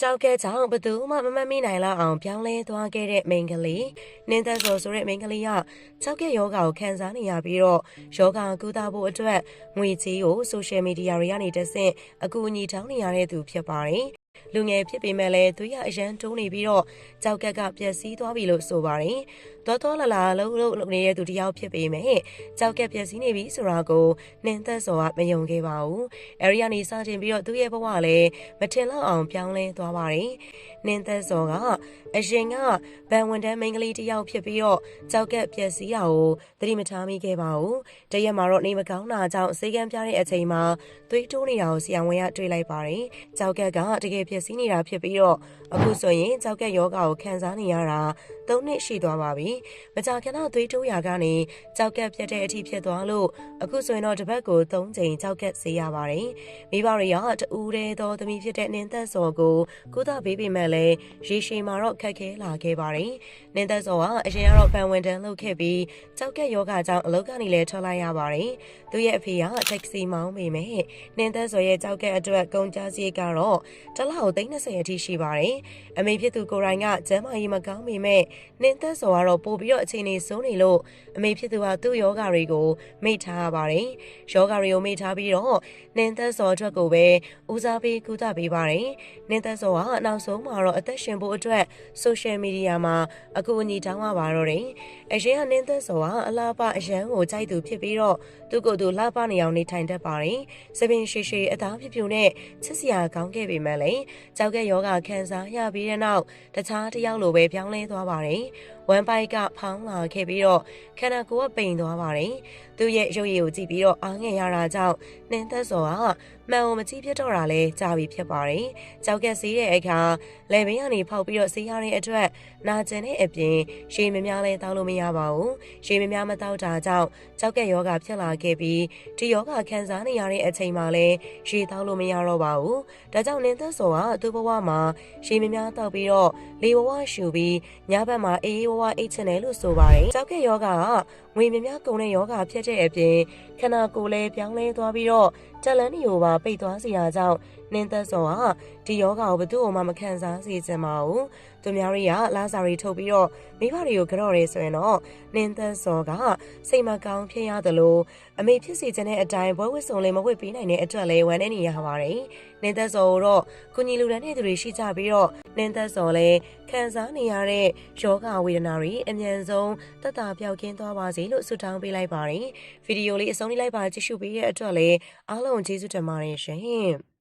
ကြောက်ကဲကြောင့်ဘသူမှမမတ်မိနိုင်လောက်အောင်ပြောင်းလဲသွားခဲ့တဲ့မိန်းကလေးနင်းသက်စော်ဆိုတဲ့မိန်းကလေးကကြောက်ကဲယောဂါကိုခံစားနေရပြီးတော့ယောဂါကုသဖို့အတွက်ငွေကြေးကိုဆိုရှယ်မီဒီယာတွေကနေတဆင့်အကူအညီတောင်းနေရတဲ့သူဖြစ်ပါတယ် လူငယ်ဖြစ်ပေမဲ့လည်းသူရအရန်တုံးနေပြီးတော့ကြောက်ကက်ကပျက်စီးသွားပြီလို့ဆိုပါတယ်။တော်တော်လာလာလှုပ်လှုပ်လုပ်နေတဲ့သူတယောက်ဖြစ်ပေမဲ့ကြောက်ကက်ပျက်စီးနေပြီဆိုတာကိုနှင်သက်စော်ကမယုံခဲ့ပါဘူး။အဲဒီကနေစတင်ပြီးတော့သူ့ရဲ့ဘဝလည်းမထင်လောက်အောင်ပြောင်းလဲသွားပါတယ်။နှင်သက်စော်ကအရင်ကဗန်ဝန်တန်းမိန်းကလေးတယောက်ဖြစ်ပြီးတော့ကြောက်ကက်ပျက်စီးတာကိုသတိမထားမိခဲ့ပါဘူး။တရက်မှာတော့နေမကောင်းတာကြောင့်စေကံပြတဲ့အချိန်မှာသွေးတိုးနေတာကိုဆရာဝန်ကတွေ့လိုက်ပါတယ်။ကြောက်ကက်ကတကယ်ပျက်စီးနေတာဖြစ်ပြီးတော့အခုဆိုရင်ကြောက်ကက်ယောဂါကိုခံစားနေရတာ၃နှစ်ရှိသွားပါပြီ။မကြာခဏသွေးတိုးရာကနေကြောက်ကက်ပြတ်တဲ့အထိဖြစ်သွားလို့အခုဆိုရင်တော့တစ်ပတ်ကို၃ချိန်ကြောက်ကက်ဆေးရပါတယ်။မိဘတွေကတူးတဲ့သောသမီးဖြစ်တဲ့နင်းသက်စော်ကိုကုသပေးပေမဲ့လည်းရေရှည်မှာတော့ခက်ခဲလာခဲ့ပါတယ်။နင်းသက်စော်ကအရင်ကတော့ဖန်ဝန်တန်းလုပ်ခဲ့ပြီးကြောက်ကက်ယောဂါကြောင့်အလုပ်ကနေလည်းထွက်လိုက်ရပါတယ်။သူ့ရဲ့အဖေကတက်ဆီမောင်းပေမဲ့နင်းသက်စော်ရဲ့ကြောက်ကက်အတွက်ကုန်ကျစရိတ်ကတော့တစ်လောက်30အထိရှိပါတယ်။အမေဖြစ်သူကိုရိုင်းကကျမ်းမာရေးမကောင်းပေမဲ့နင်းသက်စော်ကတော့ပို့ပြီးတော့အခြေအနေဆိုးနေလို့အမေဖြစ်သူကသူ့ယောဂါတွေကိုမိတ်ထားရပါတယ်။ယောဂါတွေကိုမိတ်ထားပြီးတော့နင်းသက်စော်အတွက်ကိုပဲဦးစားပေးကုသပေးပါတယ်။နင်းသက်စော်ကနောက်ဆုံးမှာတော့အသက်ရှင်ဖို့အတွက် social media မှာအကူအညီတောင်းရပါတော့တယ်။အရင်ကနင်းသက်စော်ကအလားပအရန်ကိုကြိုက်သူဖြစ်ပြီးတော့သူကိုယ်သူလှပနေအောင်နေထိုင်တတ်ပါတယ်။စပင်ရှိရှိအသားဖြူဖြူနဲ့ချစ်စရာကောင်းခဲ့ပေမဲ့လည်းကြောက်ကယောဂခံစားရပြီးတဲ့နောက်တခြားတစ်ယောက်လိုပဲပြောင်းလဲသွားပါတယ်။ဝမ်ပိုက်ကဖောင်းလာခဲ့ပြီးတော့ခန္ဓာကိုယ်ကပိန်သွားပါတယ်။သူ့ရဲ့ရုပ်ရည်ကိုကြည့်ပြီးတော့အားငယ်ရတာကြောင့်နှင်းသက်စော်က မှန်အောင်မကြည့်ဖြစ်တော့တာလဲကြာပြီဖြစ်ပါတယ်။ကြောက်ကက်စီးတဲ့အခါလေဘင်းကနေဖောက်ပြီးတော့စီးရတဲ့အတွက်နာကျင်တဲ့အပြင်ရေမများလဲတောက်လို့မရပါဘူး။ရေမများမတောက်တာကြောင့်ကြောက်ကက်ယောဂဖြစ်လာခဲ့ပြီးဒီယောဂခံစားနေရတဲ့အချိန်မှာလဲရေတောက်လို့မရတော့ပါဘူး။ဒါကြောင့်နှင်းသက်စော်ကသူ့ဘဝမှာရေမများတောက်ပြီးတော့လေဘဝရှူပြီးညဘက်မှာအေးအေးဝဝအိတ်ချင်တယ်လို့ဆိုပါတယ်။ကြောက်ကက်ယောဂကငွေများများကုန်တဲ့ယောဂဖြစ်တဲ့အပြင်ခန္ဓာကိုယ်လည်းပြောင်းလဲသွားပြီးတော့တက်လန်းတွေကိုပါပိတ်သွားစေတာကြောင့်နင်းသက်စော်ဟာဒီယောဂကိုဘယ်သူ့မှမခံစားစေချင်ပါဘူး။သူများတွေကလာစာရီထုတ်ပြီးတော့မိဘတွေကိုကြော့ရဲဆိုရင်တော့နင်းသက်စော်ကစိတ်မကောင်းဖြစ်ရတယ်လို့အမေဖြစ်စေချင်တဲ့အတိုင်းဘွဲဝစ်စုံလေးမဝစ်ပေးနိုင်တဲ့အတွက်လည်းဝမ်းနေနေရပါတယ်။နင်းသက်စော်တော့ကုညီလူတန်းတဲ့သူတွေရှိကြပြီးတော့ နင်းသက်စော်လည်းခံစားနေရတဲ့ယောဂဝေဒနာတွေအမြန်ဆုံးတက်တာပြောက်ကင်းသွားပါစေလို့ဆုတောင်းပေးလိုက်ပါတယ်။ဗီဒီယိုလေးအဆုံးလေးလိုက်ပါကြည့်ရှုပေးတဲ့အတွက်လည်းအားလုံးကျေးဇူးတင်ပါတယ်ရှင်။